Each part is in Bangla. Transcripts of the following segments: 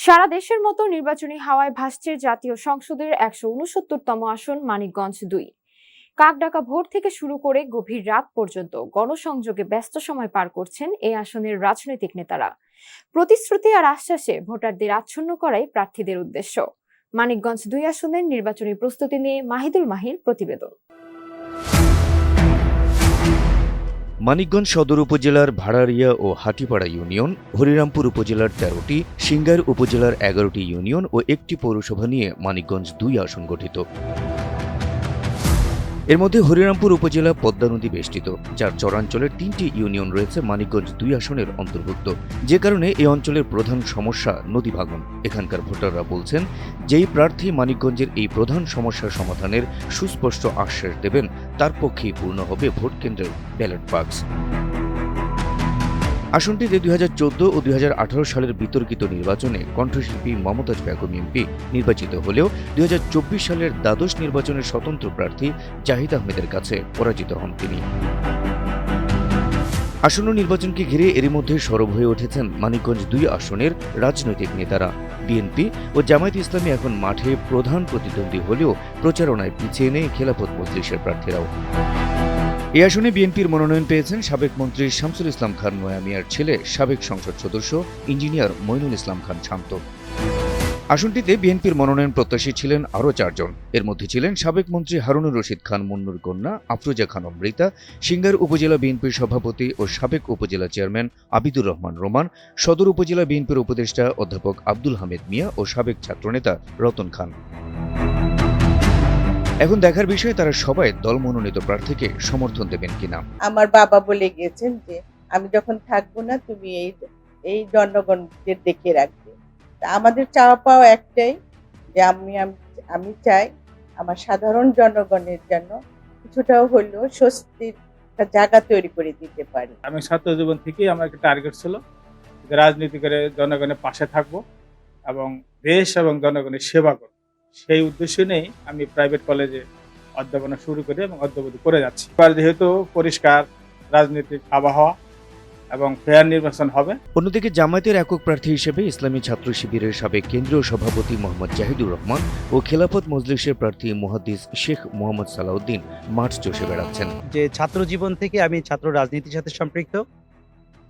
সারা দেশের মতো নির্বাচনী হাওয়ায় ভাসছে জাতীয় সংসদের একশো উনসত্তরতম আসন, মানিকগঞ্জ দুই। কাকডাকা ভোট থেকে শুরু করে গভীর রাত পর্যন্ত গণসংযোগে ব্যস্ত সময় পার করছেন এই আসনের রাজনৈতিক নেতারা। প্রতিশ্রুতি আর আশ্বাসে ভোটারদের আচ্ছন্ন করাই প্রার্থীদের উদ্দেশ্য। মানিকগঞ্জ দুই আসনের নির্বাচনী প্রস্তুতি নিয়ে মাহিদুল মাহির প্রতিবেদন। মানিকগঞ্জ সদর উপজেলার ভাড়ারিয়া ও হাটিপাড়া ইউনিয়ন, হরিরামপুর উপজেলার তেরোটি, সিঙ্গার উপজেলার এগারোটি ইউনিয়ন ও একটি পৌরসভা নিয়ে মানিকগঞ্জ দুই আসন গঠিত। এর মধ্যে হরিরামপুর উপজেলা পদ্মা নদী বেষ্টিত, যার চরাঞ্চলের তিনটি ইউনিয়ন রয়েছে মানিকগঞ্জ দুই আসনের অন্তর্ভুক্ত। যে কারণে এই অঞ্চলের প্রধান সমস্যা নদী ভাঙন। এখানকার ভোটাররা বলছেন, যেই প্রার্থী মানিকগঞ্জের এই প্রধান সমস্যার সমাধানের সুস্পষ্ট আশ্বাস দেবেন, তার পক্ষেই পূর্ণ হবে ভোট কেন্দ্রের ব্যালট বাক্স। আসনটিতে দুই হাজার চোদ্দ ও দুই হাজার আঠারো সালের বিতর্কিত নির্বাচনে কণ্ঠশিল্পী মমতাজ বেগম এমপি নির্বাচিত হলেও দুই হাজার চব্বিশ সালের দ্বাদশ নির্বাচনের স্বতন্ত্র প্রার্থী জাহিদ আহমেদের কাছে পরাজিত হন তিনি। আসন্ন নির্বাচনকে ঘিরে এরই মধ্যে সরব হয়ে উঠেছেন মানিকগঞ্জ দুই আসনের রাজনৈতিক নেতারা। বিএনপি ও জামায়াত ইসলামী এখন মাঠে প্রধান প্রতিদ্বন্দ্বী হলেও প্রচারণায় পিছিয়ে নেই খেলাফত মজলিসের প্রার্থীরাও। এই আসনে বিএনপির মনোনয়ন পেয়েছেন সাবেক মন্ত্রী শামসুল ইসলাম খান নয়া মিয়ার ছেলে, সাবেক সংসদ সদস্য, ইঞ্জিনিয়ার মইনুল ইসলাম খান শান্ত। আসনটিতে বিএনপির মনোনয়ন প্রত্যাশী ছিলেন আরও চারজন। এর মধ্যে ছিলেন সাবেক মন্ত্রী হারুনুর রশিদ খান, মুন্নুর কন্যা, আফরোজা খান অমৃতা, সিঙ্গার উপজেলা বিএনপির সভাপতি ও সাবেক উপজেলা চেয়ারম্যান আবিদুর রহমান রোমান, সদর উপজেলা বিএনপির উপদেষ্টা অধ্যাপক আব্দুল হামিদ মিয়া ও সাবেক ছাত্রনেতা রতন খান। এখন দেখার বিষয়ে তারা সবাই দল মনোনীত প্রার্থীকে সমর্থন দেবেন কিনা? আমার বাবা বলে গিয়েছেন যে আমি যখন থাকব না তুমি এই এই জনগণকে দেখে রাখবে। তা আমাদের চাওয়া পাওয়া একটাই যে আমি আমি চাই আমার সাধারণ জনগণের জন্য কিছুটাও হলেও স্বস্তির একটা জায়গা তৈরি করে দিতে পারি। আমি ছাত্র জীবন থেকেই আমার একটা টার্গেট ছিল যে রাজনীতি করে জনগণের পাশে থাকব এবং দেশ এবং জনগণের সেবা করব। সেই উদ্দেশ্য নেই আমি প্রাইভেট কলেজে অধ্যাপনা শুরু করে এবং অধ্যাপতি করে যাচ্ছি। এবার যেহেতু পরিষ্কার রাজনৈতিক আবহাওয়া এবং ফেয়ার নির্বাচন হবে। অন্যদিকে জামায়াতের একক প্রার্থী হিসেবে ইসলামী ছাত্র শিবিরের সাবেক কেন্দ্রীয় সভাপতি মোহাম্মদ জাহিদুর রহমান ও খেলাফত মজলিসের প্রার্থী মুহাদ্দিস শেখ মোহাম্মদ সালাউদ্দিন মাঠ চষে বেড়াচ্ছেন। যে ছাত্র জীবন থেকে আমি ছাত্র রাজনীতির সাথে সম্পৃক্ত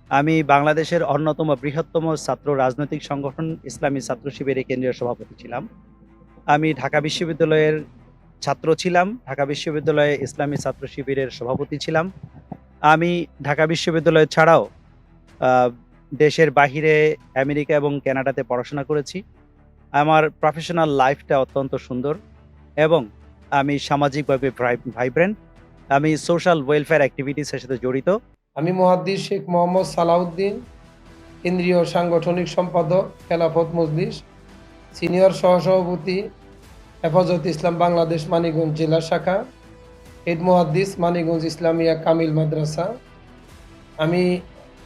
আমি বাংলাদেশের অন্যতম বৃহত্তম ছাত্র রাজনৈতিক সংগঠন ইসলামী ছাত্র শিবিরের কেন্দ্রীয় সভাপতি ছিলাম। আমি ঢাকা বিশ্ববিদ্যালয়ের ছাত্র ছিলাম, ঢাকা বিশ্ববিদ্যালয়ে ইসলামী ছাত্র শিবিরের সভাপতি ছিলাম। আমি ঢাকা বিশ্ববিদ্যালয় ছাড়াও দেশের বাহিরে আমেরিকা এবং কানাডাতে পড়াশোনা করেছি। আমার প্রফেশনাল লাইফটা অত্যন্ত সুন্দর এবং আমি সামাজিকভাবে ভাইব্রেন্ট আমি সোশ্যাল ওয়েলফেয়ার অ্যাক্টিভিটিসের সাথে জড়িত। আমি মহাদ্দিস শেখ মোহাম্মদ সালাউদ্দিন, কেন্দ্রীয় সাংগঠনিক সম্পাদক খেলাফত মজলিস। সিনিয়র সহসভাপতি হেফাজত ইসলাম বাংলাদেশ মানিগঞ্জ জেলা শাখা, হেড মহাদ্দিস মানিকগঞ্জ ইসলামিয়া কামিল মাদ্রাসা, আমি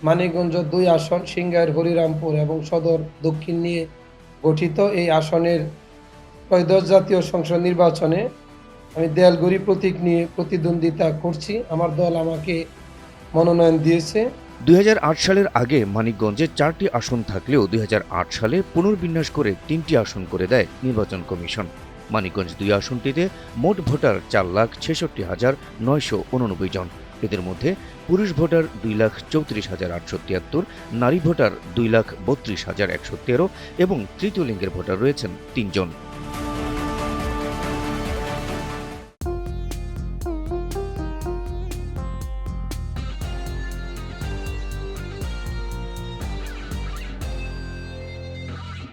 মানিকগঞ্জ দুই আসন সিঙ্গার হরিরামপুর এবং সদর দক্ষিণ নিয়ে গঠিত এই আসনের ত্রয়োদশ জাতীয় সংসদ নির্বাচনে আমি দেয়ালগড়ি প্রতীক নিয়ে প্রতিদ্বন্দ্বিতা করছি। আমার দল আমাকে মনোনয়ন দিয়েছে। দুই হাজার আট সালের আগে মানিকগঞ্জে চারটি আসন থাকলেও দুই হাজার আট সালে পুনর্বিন্যাস করে তিনটি আসন করে দেয় নির্বাচন কমিশন। মানিকগঞ্জ দুই আসনটিতে মোট ভোটার চার লাখ ছেষট্টি হাজার নয়শো উননব্বই জন। এদের মধ্যে পুরুষ ভোটার দুই লাখ চৌত্রিশ হাজার আটশো তিয়াত্তর, নারী ভোটার দুই লাখ বত্রিশ হাজার একশো তেরো এবং তৃতীয় লিঙ্গের ভোটার রয়েছেন তিনজন।